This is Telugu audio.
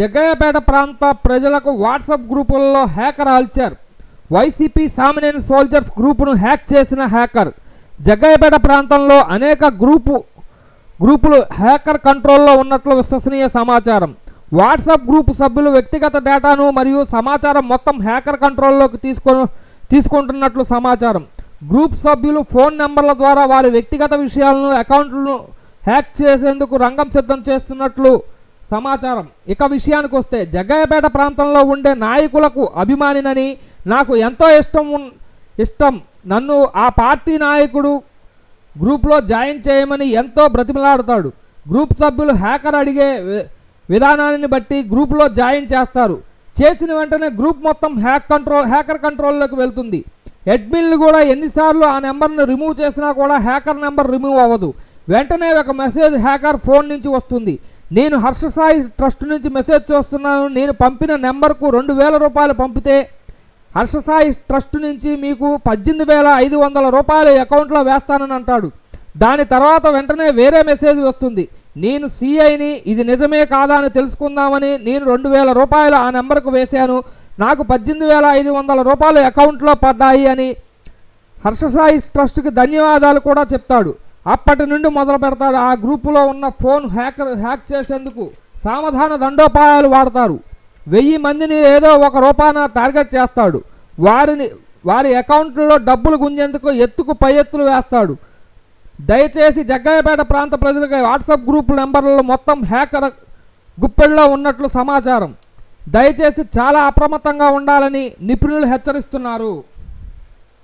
జగ్గయ్యపేట ప్రాంత ప్రజలకు వాట్సాప్ గ్రూపుల్లో హ్యాకర్ ఆల్చర్. వైసీపీ సామినేని సోల్జర్స్ గ్రూపును హ్యాక్ చేసిన హ్యాకర్. జగ్గయ్యపేట ప్రాంతంలో అనేక గ్రూపు గ్రూపులు హ్యాకర్ కంట్రోల్లో ఉన్నట్లు విశ్వసనీయ సమాచారం. వాట్సాప్ గ్రూపు సభ్యులు వ్యక్తిగత డేటాను మరియు సమాచారం మొత్తం హ్యాకర్ కంట్రోల్లోకి తీసుకో తీసుకుంటున్నట్లు సమాచారం. గ్రూప్ సభ్యులు ఫోన్ నెంబర్ల ద్వారా వారి వ్యక్తిగత విషయాలను అకౌంట్లను హ్యాక్ చేసేందుకు రంగం సిద్ధం చేస్తున్నట్లు సమాచారం. ఇక విషయానికి వస్తే జగ్గయ్యపేట ప్రాంతంలో ఉండే నాయకులకు అభిమానినని నాకు ఎంతో ఇష్టం ఉన్- ఇష్టం. నన్ను ఆ పార్టీ నాయకుడు గ్రూప్లో జాయిన్ చేయమని ఎంతో బ్రతిమలాడతాడు. గ్రూప్ సభ్యులు హ్యాకర్ అడిగే విధానాన్ని బట్టి గ్రూప్లో జాయిన్ చేస్తారు. చేసిన వెంటనే గ్రూప్ మొత్తం హ్యాక్ కంట్రోల్ హ్యాకర్ కంట్రోల్లోకి వెళ్తుంది. అడ్మిన్లు కూడా ఎన్నిసార్లు ఆ నెంబర్ను రిమూవ్ చేసినా కూడా హ్యాకర్ నెంబర్ రిమూవ్ అవ్వదు. వెంటనే ఒక మెసేజ్ హ్యాకర్ ఫోన్ నుంచి వస్తుంది. నేను హర్షసాయి ట్రస్ట్ నుంచి మెసేజ్ చూస్తున్నాను. నేను పంపిన నెంబర్కు రెండు వేల రూపాయలు పంపితే హర్షసాయి ట్రస్ట్ నుంచి మీకు పద్దెనిమిది వేల ఐదు వందల రూపాయలు అకౌంట్లో వేస్తానని అంటాడు. దాని తర్వాత వెంటనే వేరే మెసేజ్ వస్తుంది. నేను సిఐని ఇది నిజమే కాదా అని తెలుసుకుందామని నేను రెండు వేల రూపాయలు ఆ నెంబర్కు వేశాను. నాకు పద్దెనిమిది వేల ఐదు వందల రూపాయలు అకౌంట్లో పడ్డాయి అని హర్షసాయి ట్రస్ట్కి ధన్యవాదాలు కూడా చెప్తాడు. అప్పటి నుండి మొదలు పెడతాడు. ఆ గ్రూపులో ఉన్న ఫోన్ హ్యాకర్ హ్యాక్ చేసేందుకు సామధాన దండోపాయాలు వాడతారు. వెయ్యి మందిని ఏదో ఒక రూపాన టార్గెట్ చేస్తాడు. వారిని వారి అకౌంట్లలో డబ్బులు గుంజేందుకు ఎత్తుకు పై ఎత్తులు వేస్తాడు. దయచేసి జగ్గయ్యపేట ప్రాంత ప్రజలకు వాట్సాప్ గ్రూప్ నెంబర్లలో మొత్తం హ్యాకర్ గుప్పెల్లో ఉన్నట్లు సమాచారం. దయచేసి చాలా అప్రమత్తంగా ఉండాలని నిపుణులు హెచ్చరిస్తున్నారు.